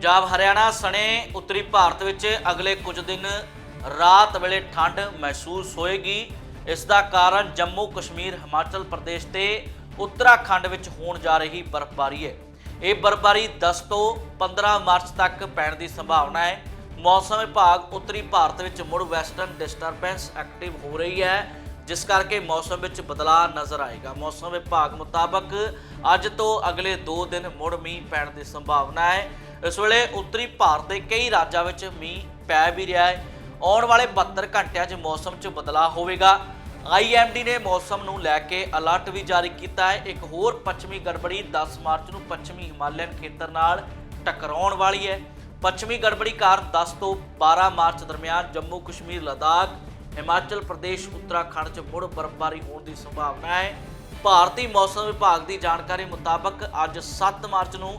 ਪੰਜਾਬ ਹਰਿਆਣਾ ਸਣੇ ਉੱਤਰੀ ਭਾਰਤ ਵਿੱਚ ਅਗਲੇ ਕੁਝ ਦਿਨ ਰਾਤ ਵੇਲੇ ਠੰਡ ਮਹਿਸੂਸ ਹੋਏਗੀ। ਇਸ ਦਾ ਕਾਰਨ ਜੰਮੂ ਕਸ਼ਮੀਰ, ਹਿਮਾਚਲ ਪ੍ਰਦੇਸ਼ ਤੇ ਉੱਤਰਾਖੰਡ ਵਿੱਚ ਹੋਣ ਜਾ ਰਹੀ ਬਰਫ਼ਬਾਰੀ ਹੈ। ਇਹ ਬਰਫ਼ਬਾਰੀ 10 ਤੋਂ 15 ਮਾਰਚ ਤੱਕ ਪੈਣ ਦੀ ਸੰਭਾਵਨਾ ਹੈ। ਮੌਸਮ ਵਿਭਾਗ ਉੱਤਰੀ ਭਾਰਤ ਵਿੱਚ ਮੁੜ ਵੈਸਟਰਨ ਡਿਸਟਰਬੈਂਸ ਐਕਟਿਵ ਹੋ ਰਹੀ ਹੈ, ਜਿਸ ਕਰਕੇ ਮੌਸਮ ਵਿੱਚ ਬਦਲਾਅ ਨਜ਼ਰ ਆਏਗਾ। ਮੌਸਮ ਵਿਭਾਗ ਮੁਤਾਬਕ ਅੱਜ ਤੋਂ ਅਗਲੇ 2 ਦਿਨ ਮੁੜ ਮੀਂਹ ਪੈਣ ਦੀ ਸੰਭਾਵਨਾ ਹੈ। ਇਸ ਵੇਲੇ ਉੱਤਰੀ ਭਾਰਤ ਦੇ ਕਈ ਰਾਜਾਂ ਵਿੱਚ ਮੀਂਹ ਪੈ ਵੀ ਰਿਹਾ ਹੈ। ਆਉਣ ਵਾਲੇ 72 ਘੰਟਿਆਂ 'ਚ ਮੌਸਮ 'ਚ ਬਦਲਾਅ ਹੋਵੇਗਾ। ਆਈਐਮਡੀ ਨੇ ਮੌਸਮ ਨੂੰ ਲੈ ਕੇ ਅਲਰਟ ਵੀ ਜਾਰੀ ਕੀਤਾ ਹੈ। ਇੱਕ ਹੋਰ ਪੱਛਮੀ ਗੜਬੜੀ 10 ਮਾਰਚ ਨੂੰ ਪੱਛਮੀ ਹਿਮਾਲਿਅਨ ਖੇਤਰ ਨਾਲ ਟਕਰਾਉਣ ਵਾਲੀ ਹੈ। ਪੱਛਮੀ ਗੜਬੜੀ ਕਾਰਨ 10 ਤੋਂ 12 ਮਾਰਚ ਦਰਮਿਆਨ ਜੰਮੂ ਕਸ਼ਮੀਰ, ਲਦਾਖ, ਹਿਮਾਚਲ ਪ੍ਰਦੇਸ਼, ਉੱਤਰਾਖੰਡ 'ਚ ਮੁੜ ਬਰਫ਼ਬਾਰੀ ਹੋਣ ਦੀ ਸੰਭਾਵਨਾ ਹੈ। ਭਾਰਤੀ ਮੌਸਮ ਵਿਭਾਗ ਦੀ ਜਾਣਕਾਰੀ ਮੁਤਾਬਕ ਅੱਜ 7 ਮਾਰਚ ਨੂੰ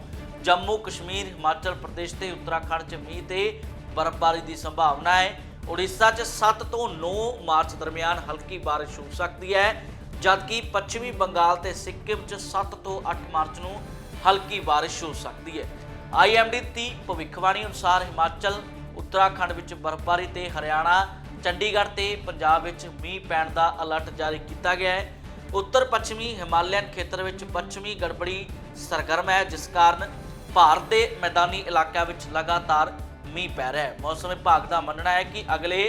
ਜੰਮੂ ਕਸ਼ਮੀਰ, ਹਿਮਾਚਲ ਪ੍ਰਦੇਸ਼ ਤੇ ਉੱਤਰਾਖੰਡ 'ਚ ਮੀਂਹ ਤੇ ਬਰਫ਼ਬਾਰੀ ਦੀ ਸੰਭਾਵਨਾ ਹੈ। ਉੜੀਸਾ 'ਚ 7 ਤੋਂ 9 ਮਾਰਚ ਦਰਮਿਆਨ ਹਲਕੀ ਬਾਰਿਸ਼ ਹੋ ਸਕਦੀ ਹੈ, ਜਦਕਿ ਪੱਛਮੀ ਬੰਗਾਲ ਤੇ ਸਿੱਕਿਮ 'ਚ 7 ਤੋਂ 8 ਮਾਰਚ ਨੂੰ ਹਲਕੀ ਬਾਰਿਸ਼ ਹੋ ਸਕਦੀ ਹੈ। ਆਈਐਮਡੀ ਦੀ ਭਵਿੱਖਬਾਣੀ ਅਨੁਸਾਰ ਹਿਮਾਚਲ, ਉੱਤਰਾਖੰਡ ਵਿੱਚ ਬਰਫ਼ਬਾਰੀ ਤੇ ਹਰਿਆਣਾ, ਚੰਡੀਗੜ੍ਹ ਤੇ ਪੰਜਾਬ ਵਿੱਚ ਮੀਂਹ ਪੈਣ ਦਾ ਅਲਰਟ ਜਾਰੀ ਕੀਤਾ ਗਿਆ ਹੈ। ਉੱਤਰ ਪੱਛਮੀ ਹਿਮਾਲਿਅਨ ਖੇਤਰ ਵਿੱਚ ਪੱਛਮੀ ਗੜਬੜੀ ਸਰਗਰਮ ਹੈ, ਜਿਸ ਕਾਰਨ ਭਾਰਤ ਦੇ ਮੈਦਾਨੀ ਇਲਾਕਿਆਂ ਵਿੱਚ ਲਗਾਤਾਰ ਮੀਂਹ ਪੈ ਰਿਹਾ ਹੈ। ਮੌਸਮ ਵਿਭਾਗ ਦਾ ਮੰਨਣਾ ਹੈ ਕਿ ਅਗਲੇ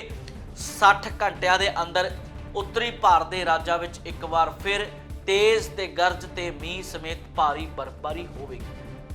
60 ਘੰਟਿਆਂ ਦੇ ਅੰਦਰ ਉੱਤਰੀ ਭਾਰਤ ਦੇ ਰਾਜਾਂ ਵਿੱਚ ਇੱਕ ਵਾਰ ਫਿਰ ਤੇਜ਼ ਤੇ ਗਰਜ ਤੇ ਮੀਂਹ ਸਮੇਤ ਭਾਰੀ ਬਰਫ਼ਬਾਰੀ ਹੋਵੇਗੀ।